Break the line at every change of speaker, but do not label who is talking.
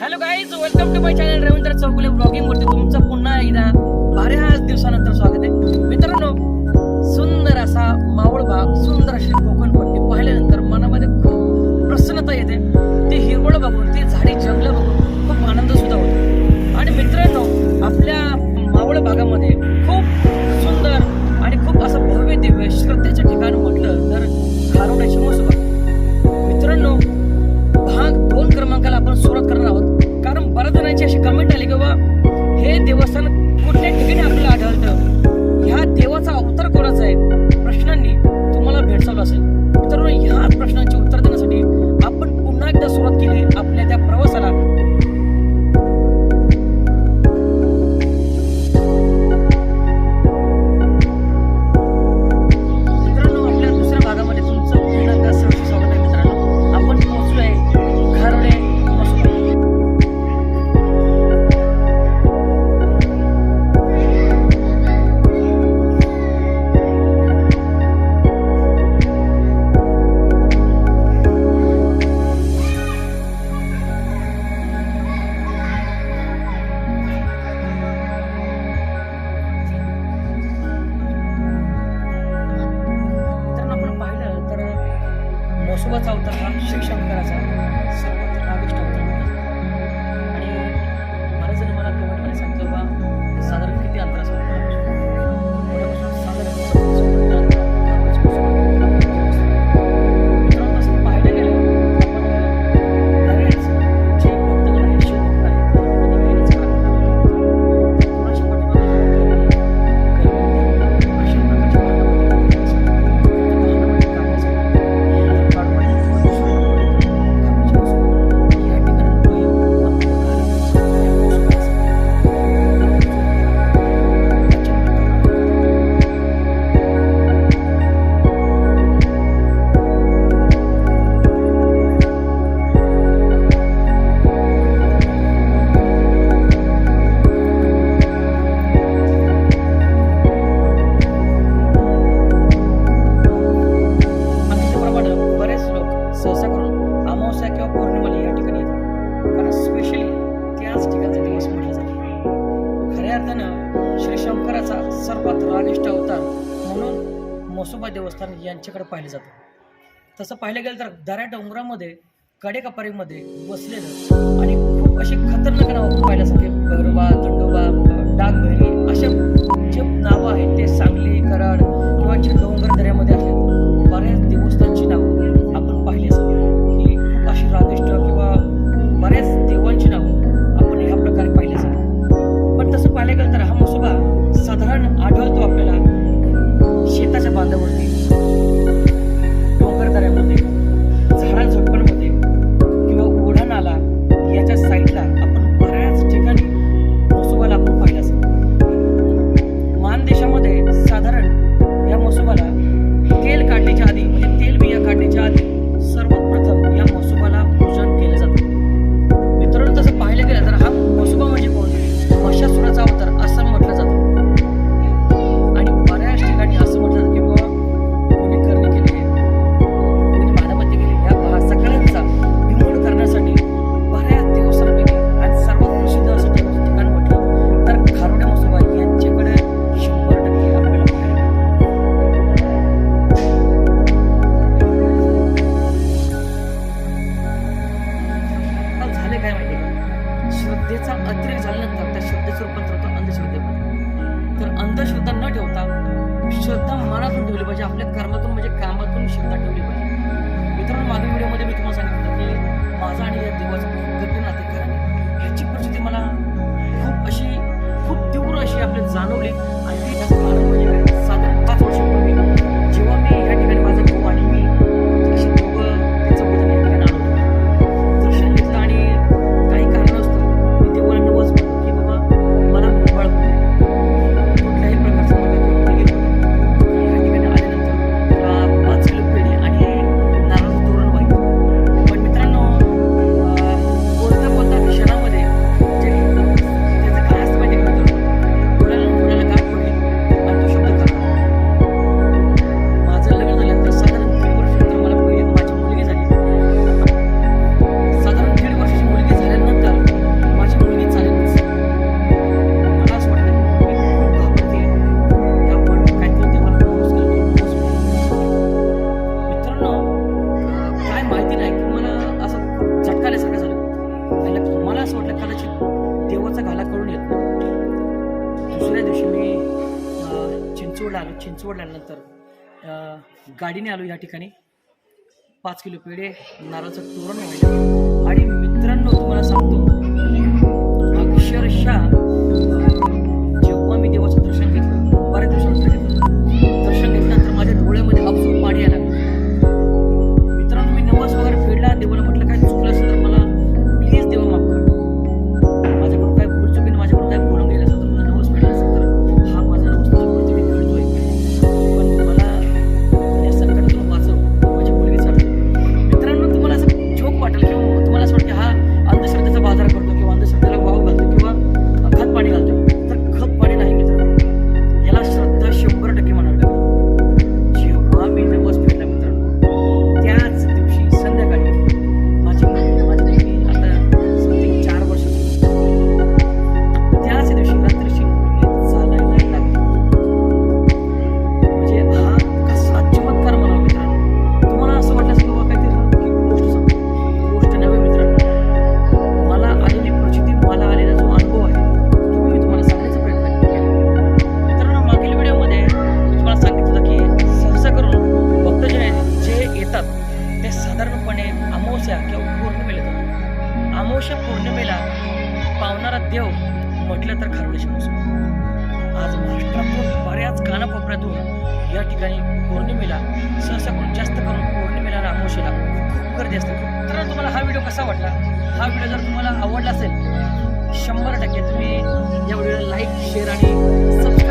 Hello guys welcome to my channel Ravindra Chaukule vlogging वरती तुमचं पुन्हा एकदा बऱ्याच दिवसानंतर स्वागत आहे. मित्रांनो सुंदर असा मावळ भाग सुंदर अशी कोकण पट्टी पाहिल्यानंतर मनामध्ये खूप प्रसन्नता येते. ती हिरवळ बघून शिवचा अवतरला शिक्षण करायचा सर्वत्र आविष्ट महानिष्ठ अवतार म्हणून मोसोबा देवस्थान यांच्याकडे पाहिलं जातं. तसं पाहिलं गेलं तर दऱ्या डोंगरामध्ये कडेकपारीमध्ये बसलेलं आणि खूप अशी खतरनाक नावं पाहिल्यासारखे भैरोबा दंडोबा डाग भैरी अशा जे नावं आहेत ते सांगली कराड किंवा जे डोंगर दऱ्यामध्ये असले श्रद्धा मनातून ठेवली पाहिजे आपल्या कर्मातून म्हणजे कामातून श्रद्धा ठेवली पाहिजे. मित्रांनो माझ्या व्हिडिओमध्ये मी तुम्हाला सांगितलं की माझा आणि या देवाचं कठीण नाते करावे ह्याची परिस्थिती मला खूप अशी खूप तीव्र अशी आपल्याला जाणवली आणि ती जास्त घाला करून येत दुसऱ्या दिवशी मी चिंचवडला आलो. चिंचवडल्यानंतर गाडीने आलो या ठिकाणी. पाच किलो पेढे नारळाचं तोरण आणि देव म्हटलं तर खारोळीचे मौसम आज महाराष्ट्रातून बऱ्याच कानाकोपऱ्यातून या ठिकाणी पौर्णिमेला सहसा करून जास्त करून पौर्णिमेला रामोशीला खूप गर्दी असते. तर तुम्हाला हा व्हिडिओ कसा वाटला? हा व्हिडिओ जर तुम्हाला आवडला असेल शंभर टक्के तुम्ही या व्हिडिओला लाईक शेअर आणि सबस्क्राईब